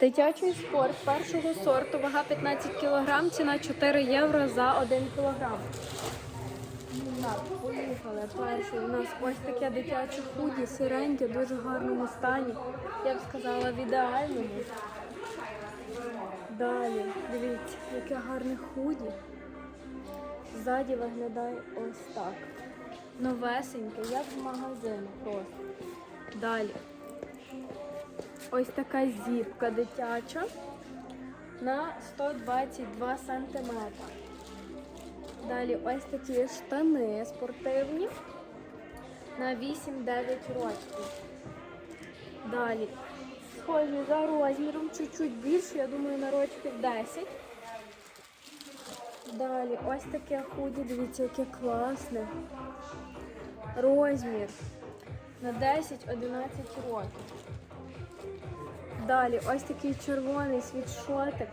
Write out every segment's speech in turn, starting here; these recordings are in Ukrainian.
Дитячий спорт першого сорту, вага 15 кг, ціна 4 євро за 1 кг. Так, поїхали. Перший у нас ось таке дитяче худі, сиреньке, в дуже гарному стані. Я б сказала, в ідеальному. Далі, дивіться, яке гарне худі. Ззаді виглядає ось так. Новесеньке, як з магазину просто. Далі. Ось така зіпка дитяча на 122 см. Далі ось такі штани спортивні на 8-9 років. Далі схожі за розміром, чуть-чуть більше, я думаю, на рочків 10. Далі ось таке худі, дивіться, яке класне. Розмір на 10-11 років. Далі ось такий червоний світшотик.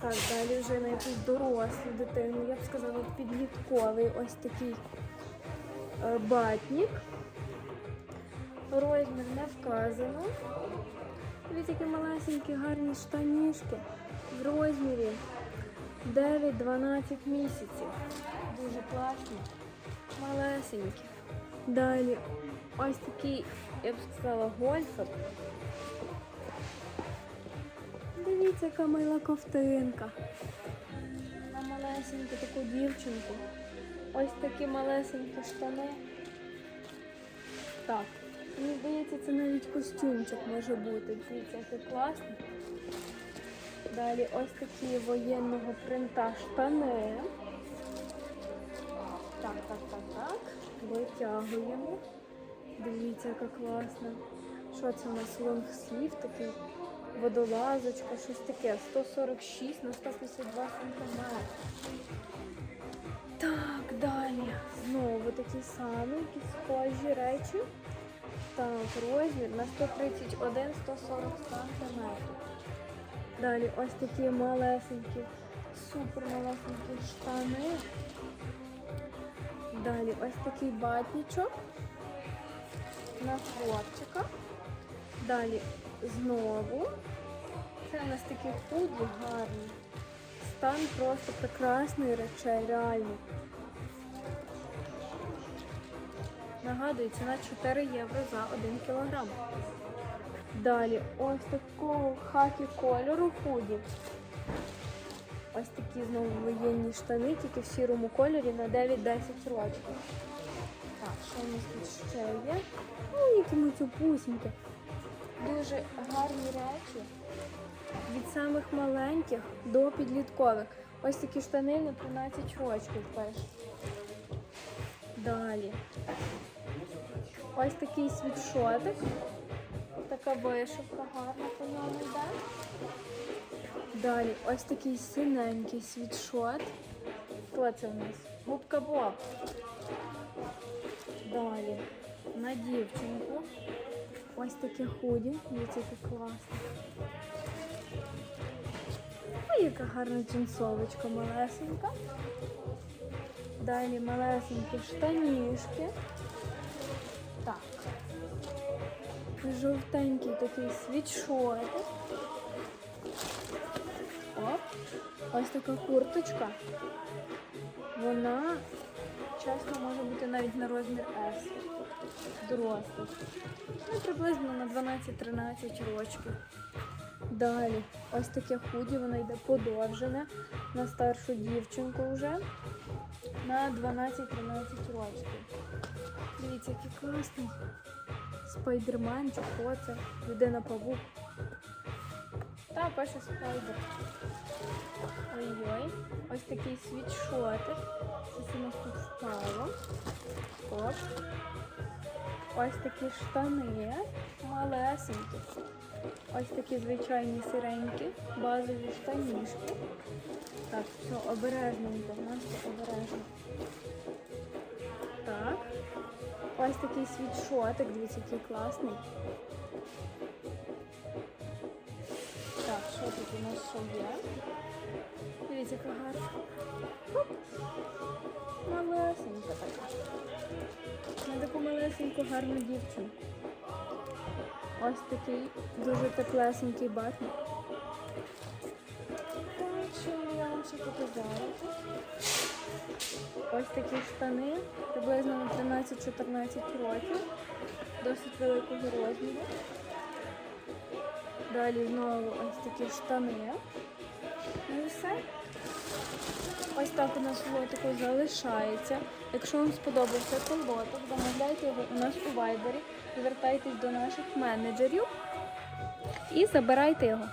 Так, далі вже на якусь дорослу дитину, я б сказала, підлітковий ось такий е, батник. Розмір не вказано. Дивіться, які малесенькі гарні штанішки в розмірі 9-12 місяців. Дуже класні, малесенькі. Далі ось такий, я б сказала, гольфик. Дивіться, яка мила ковтинка. На малесеньку таку дівчинку. Ось такі малесенькі штани. Так, мені здається, це навіть костюмчик може бути. Дивіться, який класний. Далі ось такі воєнного принта штани. Витягуємо. Дивіться, яка класна. Що це у нас лонгслів такий? Водолазочка, щось таке. 146 на 152 см. Так, далі. Знову такі самі, якісь схожі речі. Так, розмір на 131 140 см. Далі ось такі малесенькі, супер малесенькі штани. Далі ось такий батничок на хлопчика. Далі знову. Це у нас такі худі гарні. Стан просто прекрасний речей, реально. Нагадую, ціна 4 євро за 1 кілограм. Далі ось такого хакі кольору худі. Ось такі знову воєнні штани, тільки в сірому кольорі на 9-10 років. Так, що у нас тут ще є? Ну, які мацюпусінькі. Дуже гарні речі. Від самих маленьких до підліткових. Ось такі штани на 13 років пише. Далі. Ось такий світшотик. Така вишивка гарна по ньому йде. Далі ось такий синенький світшот. Хто це в нас? Губка Боб. Далі на дівчинку. Ось таке худі. Дивіться, яке класне. Ой, яка гарна джинсовочка малесенька. Далі малесенькі штанішки. Так. Жовтенький такий світшотик. Ось така курточка. Вона, чесно, може бути навіть на розмір S. Дорослих. Ну, приблизно на 12-13 років. Далі, ось таке худі, воно йде подовжене на старшу дівчинку вже на 12-13 років. Дивіться, який класний. Спайдермен хто це? Людина павук. Та, пише спайдер. Ось такий світшотик. Щось у нас тут впало. Оп. Ось такі штани малесенькі. Ось такі звичайні сиренькі, базові штанішки. Так, все, обережненько, Настя, обережно. Так. Ось такий світшотик, дивіться, який класний. Так, що тут у нас ще є? Дивіться, яка гарна. Малесенька така. На таку малесеньку гарну дівчинку. Ось такий дуже теплесенький батник. Так, що я вам ще показала. Ось такі штани, приблизно на 13-14 років, досить великого розміру. Далі знову ось такі штани. Ну і все. Ось так у нас лотику залишається. Якщо вам сподобався цей лоток, замовляйте його у нас у вайбері, звертайтесь до наших менеджерів і забирайте його.